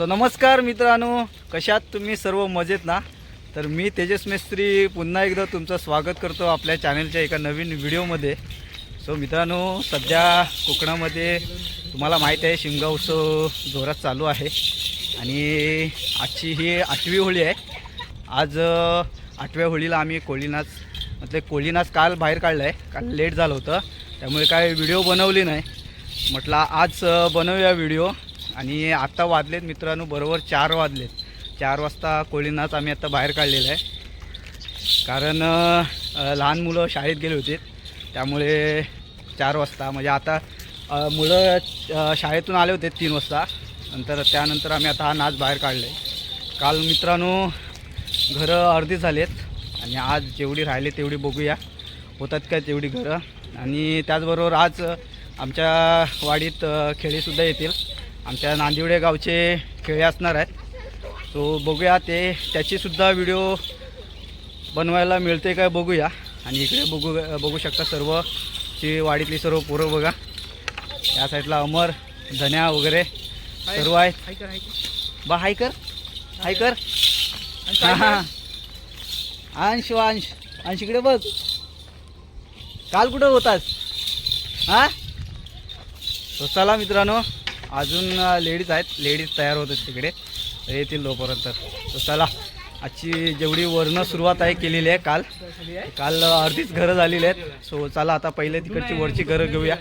So नमस्कार मित्रांनो. कशात तुम्ही सर्व मजेत ना? तर मी तेजस मेस्त्री. पुन्हा एकदा तुमचं स्वागत करतो आपल्या चॅनलच्या एका नवीन व्हिडिओमध्ये सो मित्रांनो सध्या कोकणामध्ये तुम्हाला माहीत आहे शिमगा उत्सव जोरात चालू आहे. आणि आजची ही आठवी होळी आहे. आज आठव्या होळीला आम्ही कोळीनाच म्हटलं कोळीनाच काल बाहेर काढलं आहे काल लेट झालं होतं. त्यामुळे काय व्हिडिओ बनवली नाही. म्हटला आज बनवूया व्हिडिओ आणि आत्ता वाजलेत मित्रांनो बरोबर चार वाजलेत. चार वाजता कोळीनाच आम्ही आत्ता बाहेर काढलेला आहे. कारण लहान मुलं शाळेत गेले होते. त्यामुळे चार वाजता म्हणजे आता मुलं शाळेतून आले होते तीन वाजता. नंतर त्यानंतर आम्ही आता हा नाच बाहेर काढले आहे काल मित्रांनो घरं अर्धी झालेत. आणि आज जेवढी राहिले तेवढी बघूया. होतात काय तेवढी घरं. आणि त्याचबरोबर आज आमच्या वाडीत खेळीसुद्धा येतील. आमच्या नांदिवडे गावचे खेळे असणार आहेत. सो बघूया ते त्याचीसुद्धा व्हिडिओ बनवायला मिळते काय बघूया. आणि इकडे बघू बघू शकता सर्व ची वाडीतली सर्व पोरं बघा. या साईडला अमर धन्या वगैरे सर्व आहेत. बा हाय कर हाय कर. हां अंश वांश अंश. अंश इकडे बघ. काल कुठं होतास? हां? चला मित्रांनो अजून लेडीज आहेत. लेडीज तयार होत आहेत तिकडे. येतील तोपर्यंत. तर चला आजची जेवढी वर्ण सुरुवात आहे केलेली आहे काल. काल अर्धीच घरं झालेली आहेत. सो चला आता पहिले तिकडची वरची घरं घेऊया.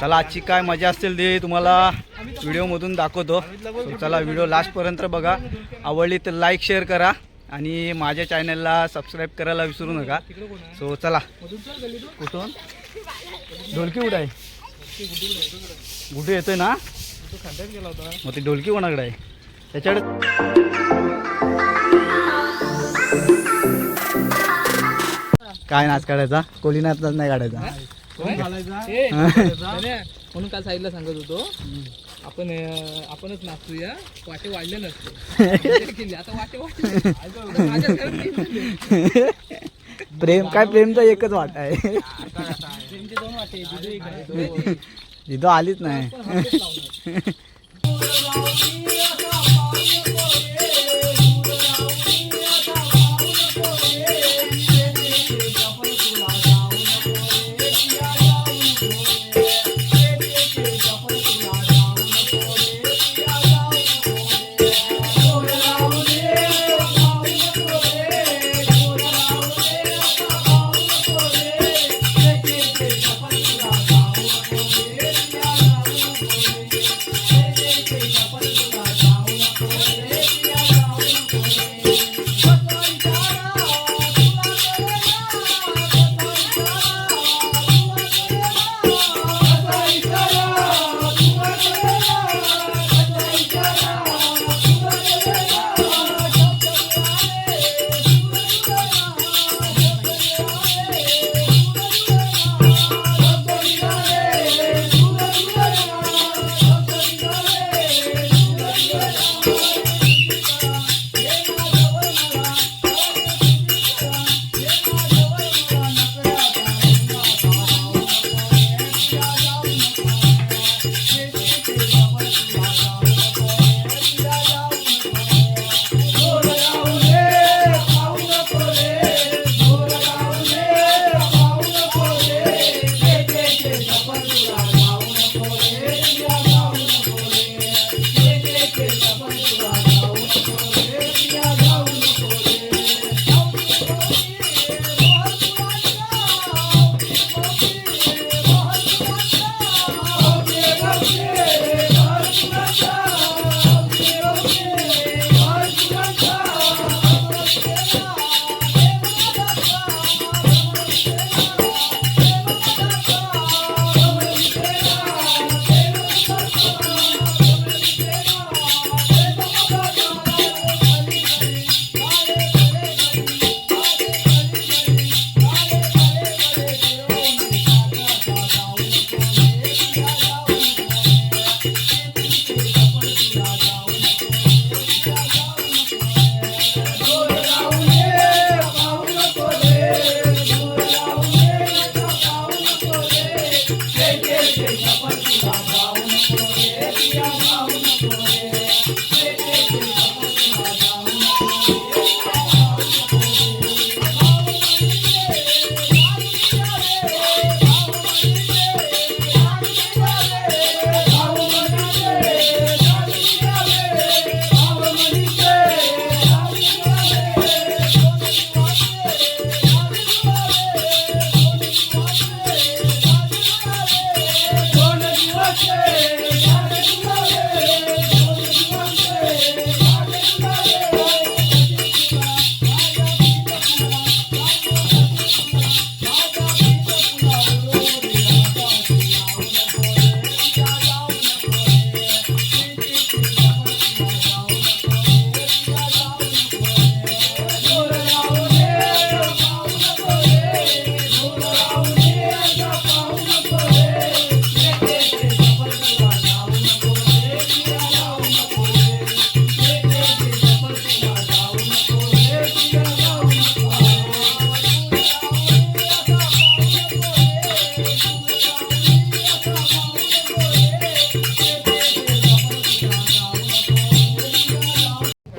चला आजची काय मजा असेल ते तुम्हाला व्हिडिओमधून दाखवतो. सो चला व्हिडिओ लास्टपर्यंत बघा. आवडली तर लाईक शेअर करा. आणि माझ्या चॅनलला सबस्क्राईब करायला विसरू नका. सो चला. कुठून? ढोलकी कुठं कुठे येतोय ना? मग ती ढोलकी कोणाकडे आहे? त्याच्याकडे काय नाच काढायचा? कोली नाच नाही काढायचा. म्हणून काल साईडला सांगत होतो. आपण आपणच नाचूया. वाटे वाढले नसते. आता वाटे वाढले. प्रेम काय प्रेमचा एकच वाट आहे. जिदो आलीच नाही.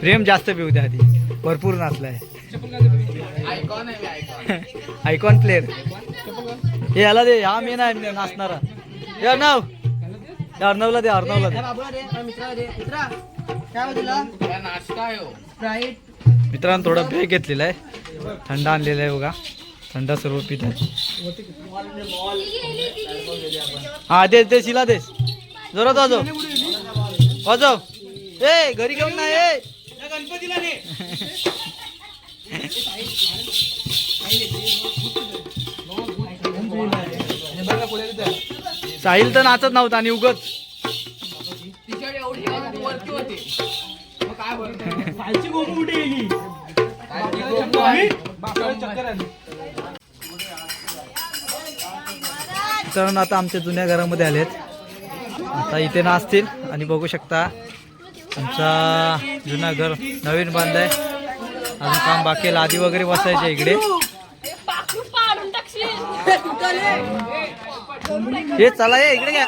प्रेम जास्त पिऊ द्या आधी. भरपूर नाचलाय. आयकॉन प्लेअर हे याला दे हा मेन आहे नाचणारा. हे अर्णव. हे अर्णवला दे अर्णवला दे. मित्रांनो थोडा ब्रेक घेतलेला आहे. थंड आणलेला आहे बघा. थंड सर्व पित आहे हा दे दे शिला दे. जोरात वाजव. वाजव. ए घरी घेऊन नाही ए साहिल तर नाचत नव्हता आणि उगच कारण आता आमच्या जुन्या घरामध्ये आलेत. आता इथे नाचतील आणि बघू शकता आमचा जुना घर नवीन बांधलाय अजून काम बाकी. लादी वगैरे बसायचे इकडे. हे चला ये इकडे घ्या.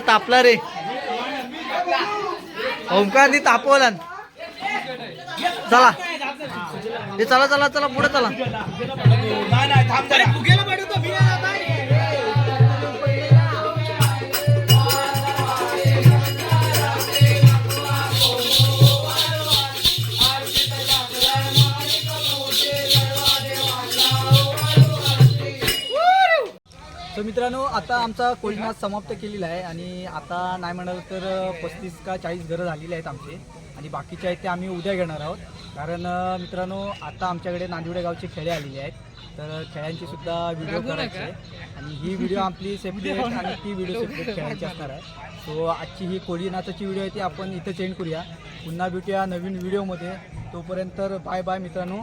तापला तापला रे. ओमकार तापवला. चला. हे चला चला चला पुढे चला. मित्रांनो आता आमचा कोळीनाथ समाप्त केलेला आहे आणि आता नाही म्हणाल तर पस्तीस का चाळीस घरं झालेली आहेत आमचे आणि बाकीचे आहेत ते आम्ही उद्या घेणार आहोत. कारण मित्रांनो आता आमच्याकडे नांदिवडे गावचे खेळे आलेले आहेत. तर खेळ्यांची सुद्धा व्हिडिओ करायची आहे आणि ही व्हिडिओ आपली सेपरेट आणि ती व्हिडिओ सेपरेट खेळायची असणार आहे. सो आजची ही कोळीनाथाची व्हिडिओ आहे ती आपण इथं चेंज करूया. पुन्हा भेटूया नवीन व्हिडिओमध्ये तोपर्यंत बाय बाय मित्रांनो.